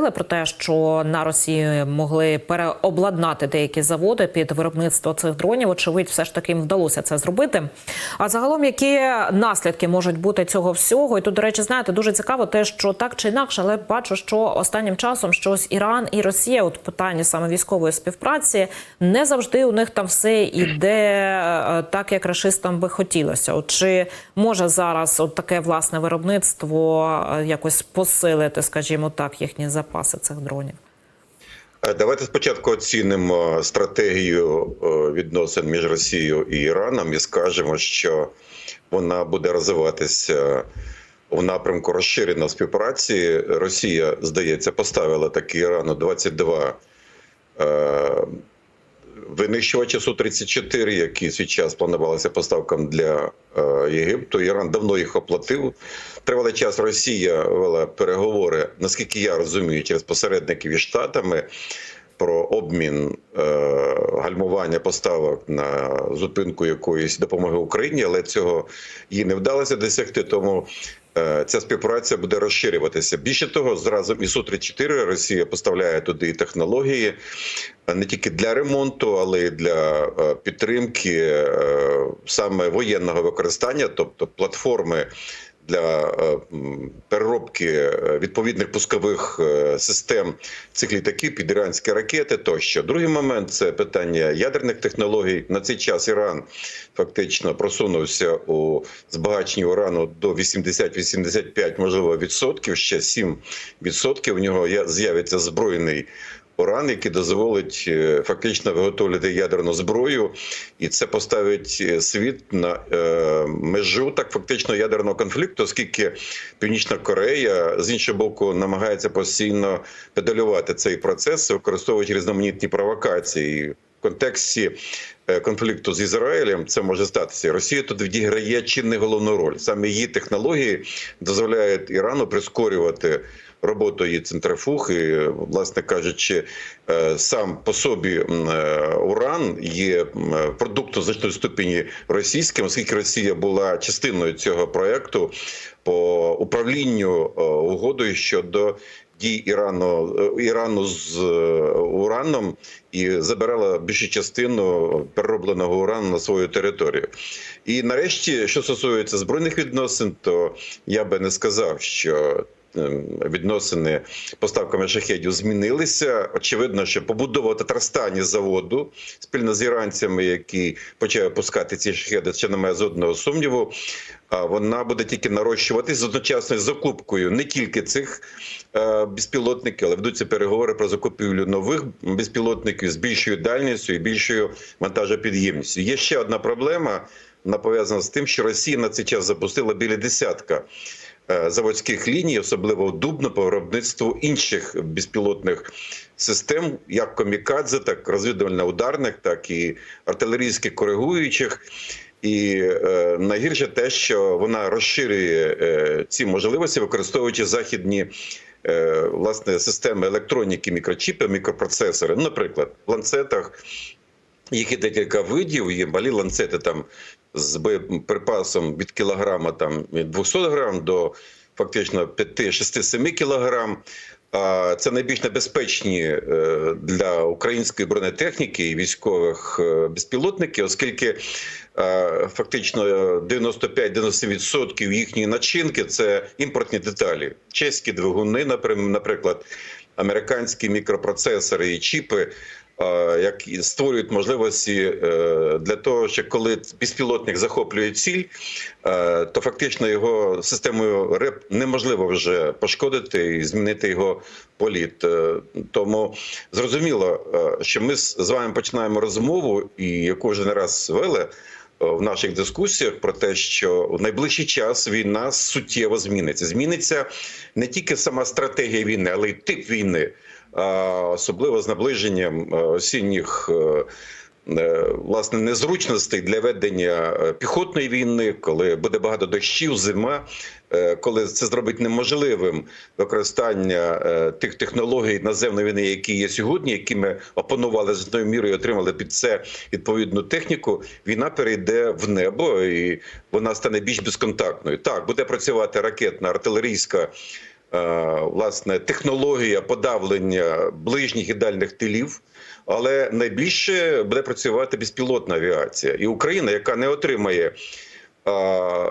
Про те, що на Росії могли переобладнати деякі заводи під виробництво цих дронів, очевидь, все ж таки їм вдалося це зробити. А загалом, які наслідки можуть бути цього всього? І тут, до речі, знаєте, дуже цікаво, те, що так чи інакше, але бачу, що останнім часом щось Іран і Росія, от питання саме військової співпраці, не завжди у них там все іде е, так, як рашистам би хотілося. От чи може зараз от таке власне виробництво е, якось посилити, скажімо так, їхні запаси цих дронів? Е, Давайте спочатку оцінимо стратегію е, відносин між Росією і Іраном і скажемо, що вона буде розвиватися в напрямку розширеної співпраці. Росія, здається, поставила таки Ірану 22 е, винищувачі Су-34, які свій час планувалися поставкам для е, Єгипту. Іран давно їх оплатив. Тривалий час Росія вела переговори, наскільки я розумію, через посередників із Штатами про обмін е, гальмування поставок на зупинку якоїсь допомоги Україні, але цього їй не вдалося досягти. Тому ця співпраця буде розширюватися. Більше того, зразу і Су-34 Росія поставляє туди технології е, не тільки для ремонту, але й для е, підтримки е, саме воєнного використання, тобто платформи для е, переробки е, відповідних пускових е, систем цих літаків під іранські ракети тощо. Другий момент це питання ядерних технологій. На цей час Іран фактично просунувся у збагаченні урану до 80-85, можливо, відсотків. Ще 7 відсотків. У нього з'явиться збройний уран, який дозволить е, фактично виготовляти ядерну зброю, і це поставить е, світ на е, межу так фактично ядерного конфлікту, оскільки Північна Корея з іншого боку намагається постійно педалювати цей процес, використовуючи різноманітні провокації. В контексті конфлікту з Ізраїлем це може статися. Росія тут відіграє чи не головну роль. Саме її технології дозволяють Ірану прискорювати роботу її центрифуг. І, власне кажучи, е, сам по собі е, уран є е, продуктом значної ступені російським, оскільки Росія була частиною цього проекту по управлінню угодою щодо. Дій Ірану Ірану з ураном і забирала більшу частину переробленого урану на свою територію. І нарешті, що стосується збройних відносин, то я би не сказав, що відносини поставками шахедів змінилися. Очевидно, що побудова Татарстані заводу спільно з іранцями, які почали пускати ці шахеди, ще немає жодного сумніву. А вона буде тільки нарощуватись з одночасною закупкою не тільки цих е, безпілотників, але ведуться переговори про закупівлю нових безпілотників з більшою дальністю і більшою вантажопідємністю. Є ще одна проблема. Вона пов'язана з тим, що Росія на цей час запустила біля десятка заводських ліній, особливо Дубно, по виробництву інших безпілотних систем, як комікадзе, так розвідувально-ударних, так і артилерійських коригуючих. І е, найгірше те, що вона розширює е, ці можливості, використовуючи західні е, власне системи електроніки, мікрочіпи, мікропроцесори. Ну, наприклад, в ланцетах їх є декілька видів. Є малі ланцети там з боєприпасом від кілограма там від 200 грам до фактично 5-6-7 кілограм. А Це найбільш небезпечні е, для української бронетехніки і військових е, безпілотників, оскільки е, фактично 95-97% їхньої начинки це імпортні деталі, чеські двигуни, наприклад, американські мікропроцесори і чіпи. Е, Які створюють можливості е, для того, що коли безпілотник захоплює ціль, е, то фактично його системою РЕП неможливо вже пошкодити і змінити його політ. Тому зрозуміло, що ми з вами починаємо розмову, і яку вже не раз вели в наших дискусіях про те, що в найближчий час війна суттєво зміниться. Зміниться не тільки сама стратегія війни, але й тип війни, особливо з наближенням е, осінніх. е, е, Власне, незручностей для ведення піхотної війни, коли буде багато дощів, зима, коли це зробить неможливим використання тих технологій наземної війни, які є сьогодні, які ми опанували значною мірою, отримали під це відповідну техніку. Війна перейде в небо і вона стане більш безконтактною. Так буде працювати ракетна артилерійська власне технологія подавлення ближніх і дальніх тилів. Але найбільше буде працювати безпілотна авіація, і Україна, яка не отримає а,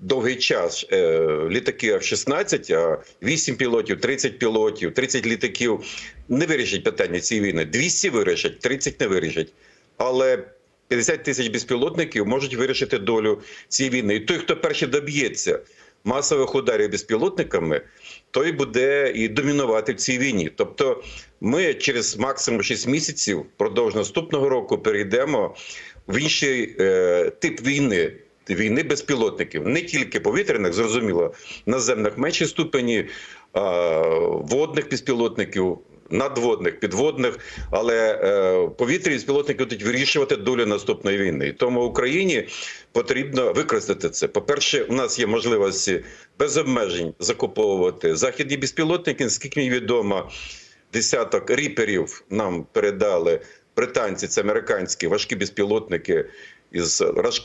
довгий час е, літаки F-16, а 8 пілотів, 30 пілотів, 30 літаків не вирішать питання цієї війни. 200 вирішать, 30 не вирішать. Але 50 тисяч безпілотників можуть вирішити долю цієї війни. І той, хто перший доб'ється масових ударів безпілотниками, той буде і домінувати в цій війні. Тобто, ми через максимум 6 місяців впродовж наступного року перейдемо в інший е, тип війни. Війни безпілотників, не тільки повітряних, зрозуміло, наземних меншій ступені, водних безпілотників, надводних, підводних, але е, повітряні безпілотники будуть вирішувати долю наступної війни. І тому Україні потрібно використати це. По-перше, у нас є можливості без обмежень закуповувати західні безпілотники. Наскільки мені відомо, десяток ріперів нам передали британці, це американські важкі безпілотники із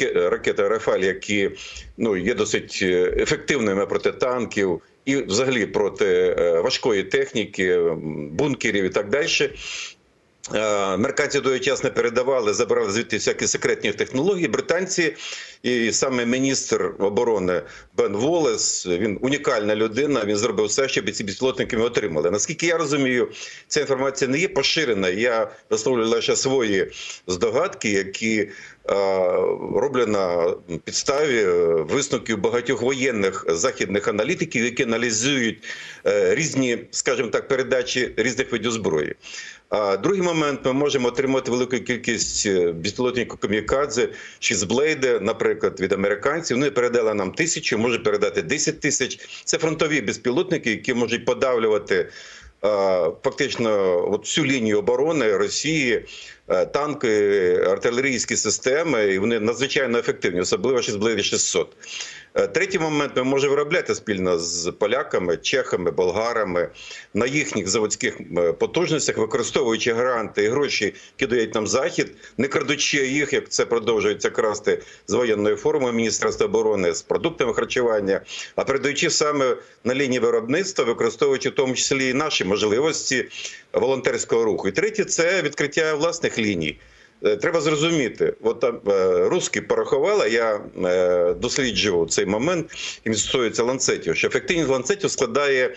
ракети Рафаль, які ну є досить е, ефективними проти танків і взагалі проти е, важкої техніки, бункерів і так далі. Е, Американці довгочасно передавали, забрали звідти всякі секретні технології. Британці і саме міністр оборони Бен Волес, він унікальна людина. Він зробив все, щоб ці безпілотники ми отримали. Наскільки я розумію, ця інформація не є поширена. Я висловлюю лише свої здогадки, які е, роблю на підставі е, висновків багатьох воєнних західних аналітиків, які аналізують різні, скажімо так, передачі різних видів зброї. Другий момент ми можемо отримати велику кількість е, безпілотників камікадзе, шістблейди, наприклад, від американців. Вони передали нам тисячу, можуть передати 10 тисяч. Це фронтові безпілотники, які можуть подавлювати фактично от всю лінію оборони Росії, е, танки, артилерійські системи, і вони надзвичайно ефективні, особливо шістблейди 600. Е, Третій момент ми можемо виробляти спільно з поляками, чехами, болгарами на їхніх заводських е, потужностях, використовуючи гранти і гроші, які дають нам захід, не крадучи їх, як це продовжується красти з воєнної форми Міністерства оборони з продуктами харчування, а передаючи саме на лінії виробництва, використовуючи в тому числі і наші можливості волонтерського руху. І третє це відкриття власних ліній. Е, Треба зрозуміти, от там е, русські порахували, я е, досліджував цей момент, і стосується ланцетів, що ефективність ланцетів складає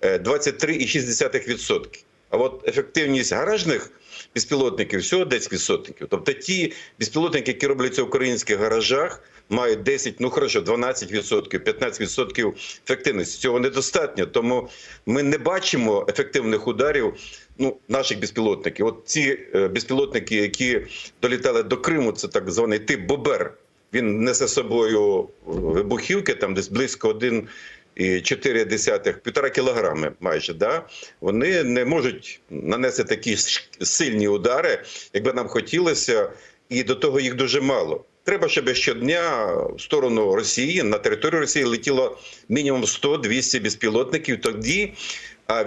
е, 23,6%. А от ефективність гаражних безпілотників всього 10%. Тобто ті безпілотники, які робляться в українських гаражах, мають 10, ну хорошо, 12%, 15% ефективності. Цього недостатньо, тому ми не бачимо ефективних ударів ну, наших безпілотників. От ці е, безпілотники, які долітали до Криму, це так званий тип Бобер. Він несе з собою вибухівки, там десь близько 1 і 4 десятих, півтора кілограми майже, да? вони не можуть нанести такі сильні удари, якби нам хотілося, і до того їх дуже мало. Треба, щоб щодня в сторону Росії на територію Росії летіло мінімум 100-200 безпілотників. Тоді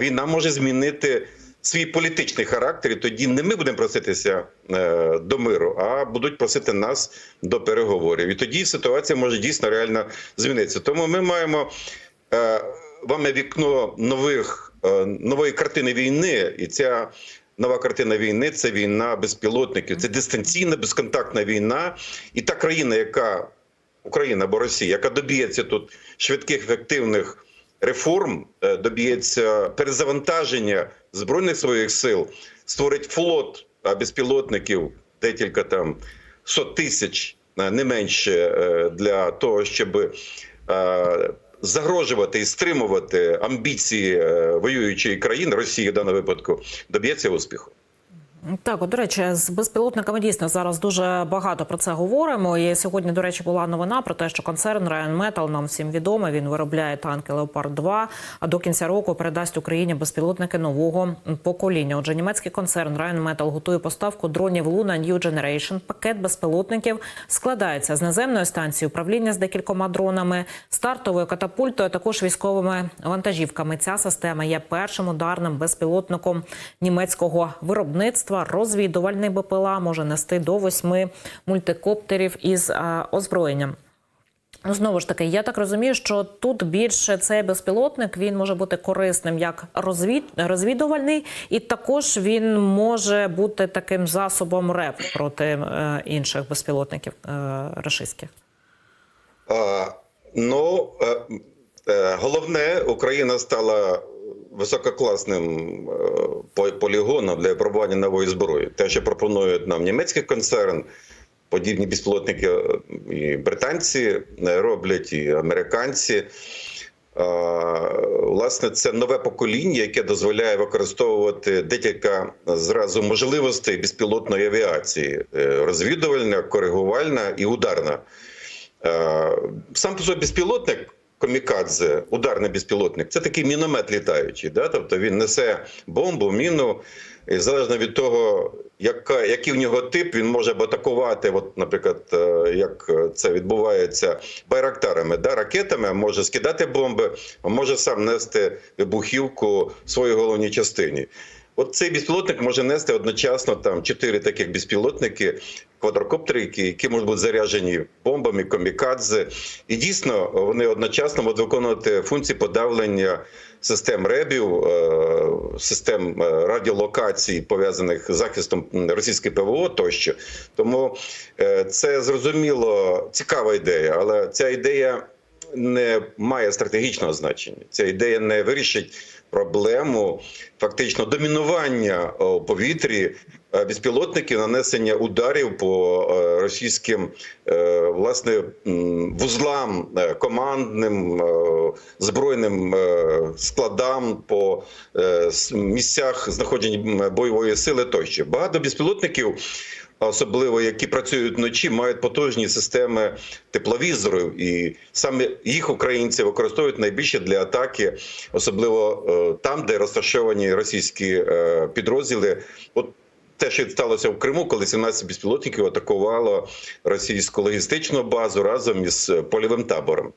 війна може змінити свій політичний характер. І тоді не ми будемо проситися е, до миру, а будуть просити нас до переговорів. І тоді ситуація може дійсно реально змінитися. Тому ми маємо е, вами вікно нових е, нової картини війни, і ця нова картина війни це війна безпілотників, це дистанційна, безконтактна війна, і та країна, яка Україна або Росія, яка доб'ється тут швидких ефективних реформ, е, доб'ється перезавантаження збройних своїх сил, створить флот безпілотників, декілька там сот тисяч, е, не менше, е, для того, щоб загрожувати і стримувати амбіції е, воюючої країни Росії в даному випадку, доб'ється успіху. Так, от, до речі, з безпілотниками дійсно зараз дуже багато про це говоримо. І сьогодні, до речі, була новина про те, що концерн Rheinmetall, нам всім відомо, він виробляє танки Леопард 2 а до кінця року передасть Україні безпілотники нового покоління. Отже, німецький концерн Rheinmetall готує поставку дронів Luna New Generation. Пакет безпілотників складається з наземної станції управління з декількома дронами, стартовою катапультою, а також військовими вантажівками. Ця система є першим ударним безпілотником німецького виробництва. Розвідувальний БПЛА може нести до восьми мультикоптерів із озброєнням. Ну, знову ж таки, я так розумію, що тут більше цей безпілотник він може бути корисним як розвід... розвідувальний, і також він може бути таким засобом РЕП проти е, інших безпілотників е, рашистських. А, ну, е, е, головне, Україна стала висококласним е, полігоном для випробування нової зброї. Те, що пропонує нам німецький концерн, подібні безпілотники е, і британці е, роблять, і американці. Власне, це нове покоління, яке дозволяє використовувати декілька зразу можливостей безпілотної авіації: розвідувальна, коригувальна і ударна. Сам по собі безпілотник. Комікадзе, ударний безпілотник, це такий міномет літаючий. Да? Тобто він несе бомбу, міну, і залежно від того, яка, який в нього тип, він може або атакувати, от, наприклад, е, як це відбувається байрактарами, да? ракетами, може скидати бомби, може сам нести вибухівку в своїй головній частині. От цей безпілотник може нести одночасно там чотири таких безпілотники, квадрокоптери, які, які можуть бути заряджені бомбами, комікадзе. І дійсно вони одночасно можуть виконувати функції подавлення систем ребів, е, систем е, радіолокації, пов'язаних з захистом російської ПВО тощо. Тому е, це зрозуміло цікава ідея, але ця ідея не має стратегічного значення. Ця ідея не вирішить проблему фактично домінування у повітрі е, безпілотників, нанесення ударів по е, російським е, власне вузлам командним збройним складам по місцях знаходження бойової сили тощо. Багато безпілотників особливо які працюють вночі, мають потужні системи тепловізорів, і саме їх українці використовують найбільше для атаки, особливо там, де розташовані російські підрозділи. От те, що сталося в Криму, коли 17 безпілотників атакувало російську логістичну базу разом із польовим табором.